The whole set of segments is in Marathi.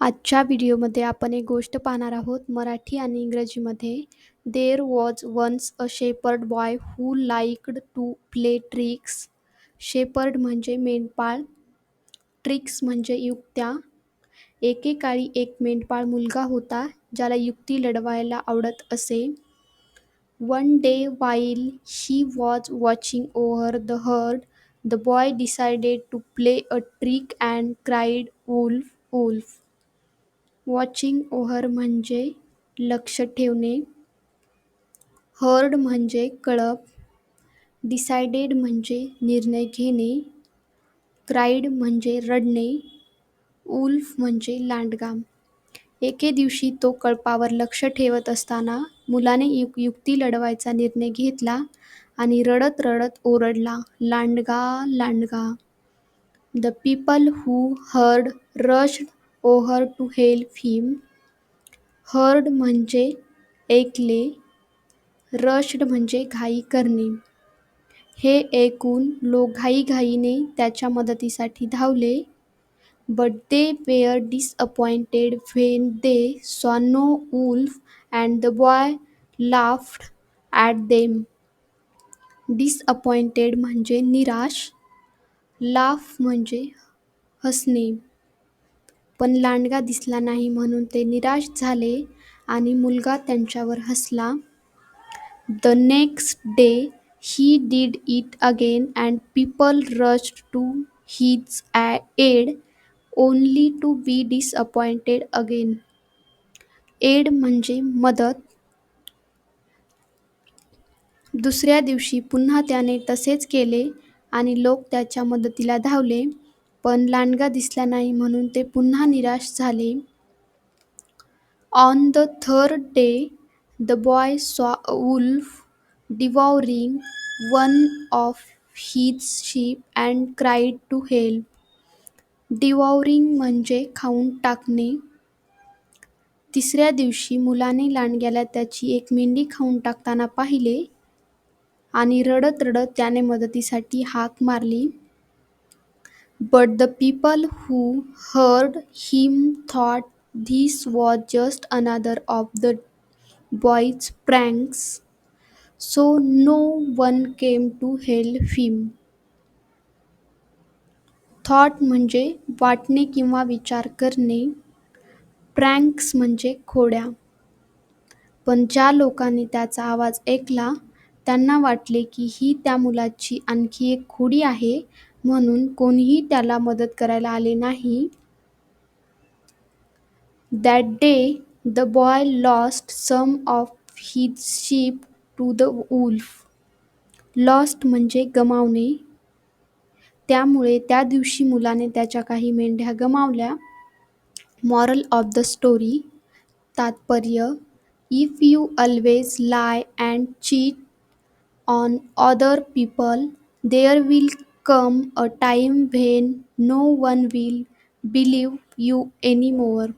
आजच्या व्हिडिओमध्ये आपण एक गोष्ट पाहणार आहोत मराठी आणि इंग्रजीमध्ये. There was once a shepherd boy who liked to play tricks shepherd म्हणजे मेंढपाळ. ट्रिक्स म्हणजे युक्त्या. एकेकाळी एक मेंढपाळ मुलगा होता ज्याला युक्ती लढवायला आवडत असे. One day while he was watching over the herd the boy decided to play a trick and cried wolf wolf watching over म्हणजे लक्ष ठेवणे. हर्ड म्हणजे कळप. डिसायडेड म्हणजे निर्णय घेणे. क्राईड म्हणजे रडणे. उल्फ म्हणजे लांडगा एके दिवशी तो कळपावर लक्ष ठेवत असताना मुलाने युक युक्ती लढवायचा निर्णय घेतला आणि रडत रडत ओरडला लांडगा लांडगा. The people who heard rushed over to help him. Heard म्हणजे ऐकले रश्ड म्हणजे घाई करणे. हे ऐकून लोक घाईघाईने त्याच्या मदतीसाठी धावले. But they were disappointed when they saw no and the boy laughed at them disappointed म्हणजे निराश. लाफ म्हणजे हसणे. पण लांडगा दिसला नाही म्हणून ते निराश झाले आणि मुलगा त्यांच्यावर हसला. The next day he did it again and people rushed to his aid only to be disappointed again. Aid म्हणजे मदत. दुसऱ्या दिवशी पुन्हा त्याने तसेच केले आणि लोक त्याच्या मदतीला धावले. पण लांडगा दिसला नाही म्हणून ते पुन्हा निराश झाले. On the third day the boy saw a wolf devouring one of his sheep and cried to help devouring म्हणजे खाऊन टाकणे. तिसऱ्या दिवशी मुलाने लांडग्याला त्याची एक मेंढी खाऊन टाकताना पाहिले आणि रडत रडत त्याने मदतीसाठी हाक मारली. But the people who heard him thought this was just another of the boy's pranks so no one came to help him. Thought म्हणजे वाटणे किंवा विचार करणे. प्रँक्स म्हणजे खोड्या. पण ज्या लोकांनी त्याचा आवाज ऐकला त्यांना वाटले की ही त्या मुलाची आणखी एक खोडी आहे म्हणून कोणीही त्याला मदत करायला आले नाही. That day the boy lost some of his sheep to the wolf lost म्हणजे गमावणे. त्यामुळे त्या दिवशी मुलाने त्याच्या काही मेंढ्या गमावल्या. मॉरल ऑफ द स्टोरी तात्पर्य if you always lie and cheat on other people there will come a time when no one will believe you anymore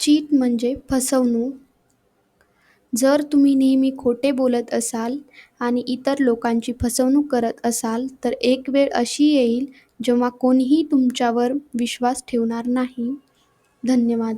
cheat म्हणजे फसवणूक. जर तुम्ही नेहमी खोटे बोलत असाल आणि इतर लोकांची फसवणूक करत असाल तर एक वेळ अशी येईल जेव्हा कोणीही तुमच्यावर विश्वास ठेवणार नाही. धन्यवाद.